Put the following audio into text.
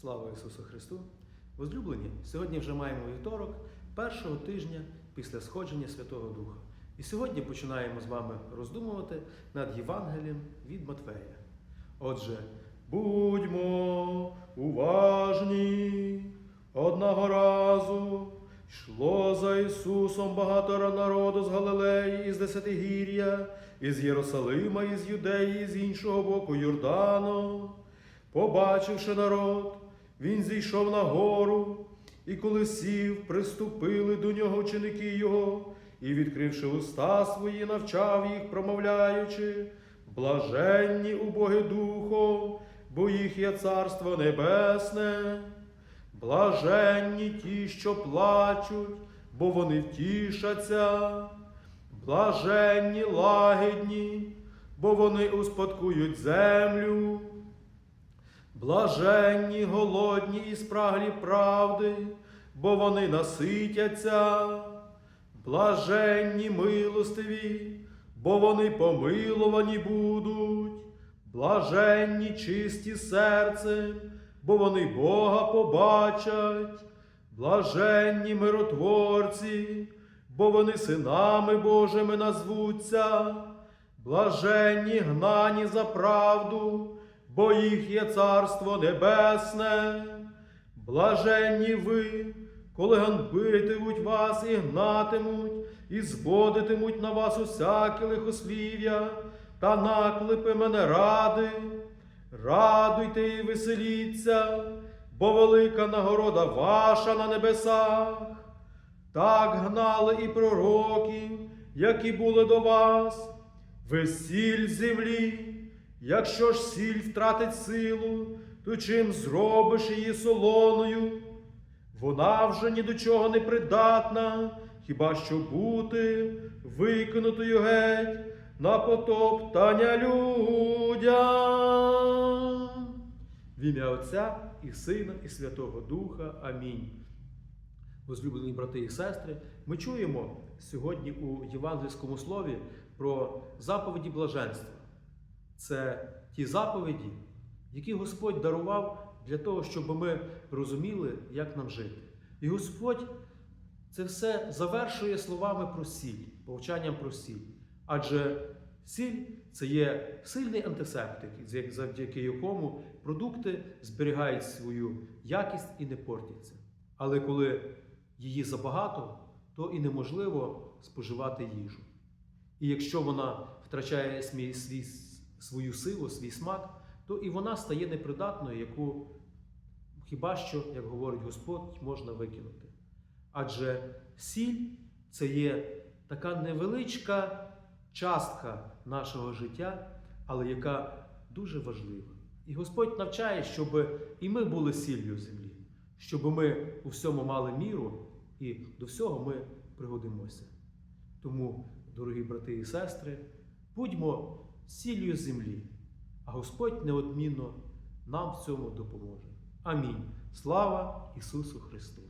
Слава Ісусу Христу! Возлюблені, сьогодні вже маємо вівторок першого тижня після сходження Святого Духа. І сьогодні починаємо з вами роздумувати над Євангелієм від Матвея. Отже, будьмо уважні. Одного разу йшло за Ісусом багато народу з Галилеї, із Десятигір'я, із Єрусалима, із Юдеї, з іншого боку Йордану. Побачивши народ, він зійшов на гору, і коли сів, приступили до нього ученики його, і, відкривши уста свої, навчав їх, промовляючи, блаженні убоги духом, бо їх є царство небесне. Блаженні ті, що плачуть, бо вони втішаться. Блаженні лагідні, бо вони успадкують землю. Блаженні, голодні і спраглі правди, бо вони наситяться. Блаженні милостиві, бо вони помилувані будуть. Блаженні чисті серцем, бо вони Бога побачать. Блаженні миротворці, бо вони синами Божими назвуться. Блаженні гнані за правду, бо їх є царство небесне. Блаженні ви, коли ганбитимуть вас і гнатимуть, і зводитимуть на вас усяке лихослів'я, та наклепи мене ради. Радуйте і веселіться, бо велика нагорода ваша на небесах. Так гнали і пророків, які були до вас. Ви сіль землі, якщо ж сіль втратить силу, то чим зробиш її солоною? Вона вже ні до чого не придатна, хіба що бути викинутою геть на потоптання людям. В ім'я Отця і Сина, і Святого Духа. Амінь. Возлюблені брати і сестри, ми чуємо сьогодні у євангельському слові про заповіді блаженства. Це ті заповіді, які Господь дарував для того, щоб ми розуміли, як нам жити. І Господь це все завершує словами про сіль, повчанням про сіль. Адже сіль це є сильний антисептик, завдяки якому продукти зберігають свою якість і не портяться. Але коли її забагато, то і неможливо споживати їжу. І якщо вона втрачає свій, свій, свою силу, свій смак, то і вона стає непридатною, яку хіба що, як говорить Господь, можна викинути. Адже сіль це є така невеличка частка нашого життя, але яка дуже важлива. І Господь навчає, щоб і ми були сіллю землі, щоб ми у всьому мали міру і до всього ми пригодимося. Тому, дорогі брати і сестри, будьмо сіллю землі, а Господь неодмінно нам в цьому допоможе. Амінь. Слава Ісусу Христу!